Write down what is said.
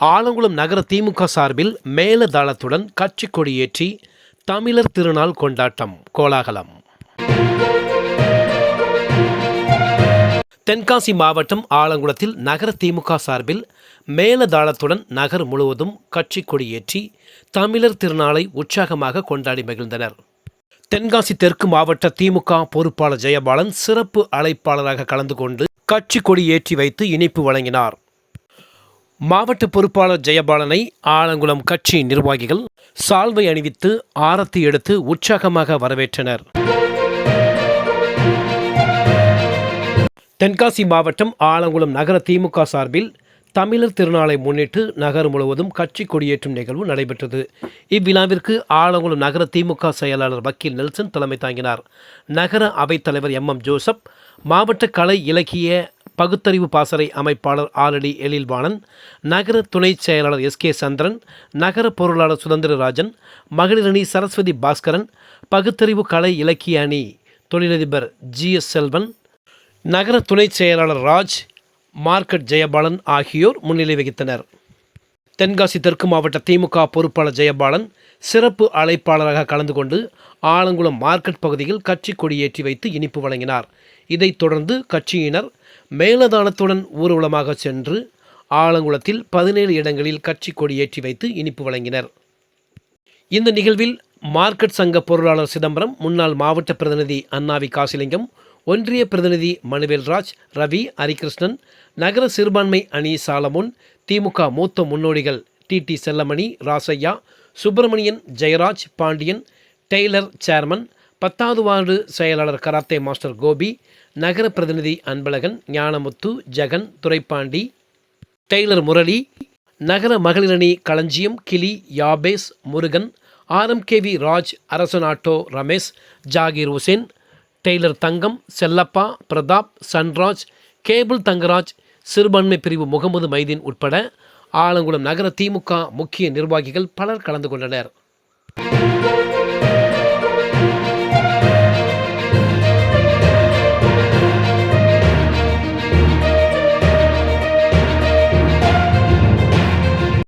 ஆலங்குளம் நகர திமுக சார்பில் மேலதாளத்துடன் கட்சி கொடியேற்றி தமிழர் திருநாள் கொண்டாட்டம் கோலாகலம். தென்காசி மாவட்டம் ஆலங்குளத்தில் நகர திமுக சார்பில் மேலதாளத்துடன் நகர் முழுவதும் கட்சி கொடியேற்றி தமிழர் திருநாளை உற்சாகமாக கொண்டாடி மகிழ்ந்தனர். தென்காசி தெற்கு மாவட்ட திமுக பொறுப்பாளர் ஜெயபாலன் சிறப்பு அழைப்பாளராக கலந்து கொண்டு கட்சி கொடி ஏற்றி வைத்து இனிப்பு வழங்கினார். மாவட்ட பொறுப்பாளர் ஜெயபாலனை ஆலங்குளம் கட்சி நிர்வாகிகள் சால்வை அணிவித்து ஆரத்தி எடுத்து உற்சாகமாக வரவேற்றனர். தென்காசி மாவட்டம் ஆலங்குளம் நகர திமுக சார்பில் தமிழர் திருநாளை முன்னிட்டு நகர் முழுவதும் கட்சி கொடியேற்றும் நிகழ்வு நடைபெற்றது. இவ்விழாவிற்கு ஆலங்குளம் நகர திமுக செயலாளர் வக்கீல் நெல்சன் தலைமை தாங்கினார். நகர அவைத்தலைவர் எம் எம் ஜோசப் மாவட்ட கலை இலக்கிய பகுத்தறிவு பாசறை அமைப்பாளர் ஆலடி எழில்வாணன் நகர துணை செயலாளர் எஸ் கே சந்திரன் நகர பொருளாளர் சுதந்திரராஜன் மகளிரணி சரஸ்வதி பாஸ்கரன் பகுத்தறிவு கலை இலக்கிய அணி தொழிலதிபர் ஜி எஸ் செல்வன் நகர துணை செயலாளர் ராஜ் மார்க்கெட் ஜெயபாலன் ஆகியோர் முன்னிலை வகித்தனர். தென்காசி தெற்கு மாவட்ட திமுக பொறுப்பாளர் ஜெயபாலன் சிறப்பு அழைப்பாளராக கலந்து கொண்டு ஆலங்குளம் மார்க்கெட் பகுதியில் கட்சி கொடியேற்றி வைத்து இனிப்பு வழங்கினார். இதைத் தொடர்ந்து கட்சியினர் மேலதானத்துடன் ஊர்வலமாக சென்று ஆலங்குளத்தில் பதினேழு இடங்களில் கட்சி கொடியேற்றி வைத்து இனிப்பு வழங்கினர். இந்த நிகழ்வில் மார்க்கெட் சங்க பொருளாளர் சிதம்பரம் முன்னாள் மாவட்ட பிரதிநிதி அண்ணாவி காசிலிங்கம் ஒன்றிய பிரதிநிதி மனுவேல்ராஜ் ரவி ஹரிகிருஷ்ணன் நகர சிறுபான்மை அணி சாலமுன் திமுக மூத்த முன்னோடிகள் T T Chellamani Rasaiya Subramanian Jeyaraj Pandian tailor chairman பத்தாவது வார்டு செயலாளர் கராத்தே மாஸ்டர் கோபி நகர பிரதிநிதி அன்பழகன் ஞானமுத்து ஜெகன் துரைப்பாண்டி டெய்லர் முரளி நகர மகளிரணி Kalanjiyam Kili Yabez Murugan RMKV Raj Arasan auto Ramesh Zakir Hussain tailor Thangam Chellappa Prathap Sunraj cable Thangaraj சிறுபான்மை பிரிவு முகமது மைதீன் உட்பட ஆலங்குளம் நகர திமுக முக்கிய நிர்வாகிகள் பலர் கலந்து கொண்டனர்.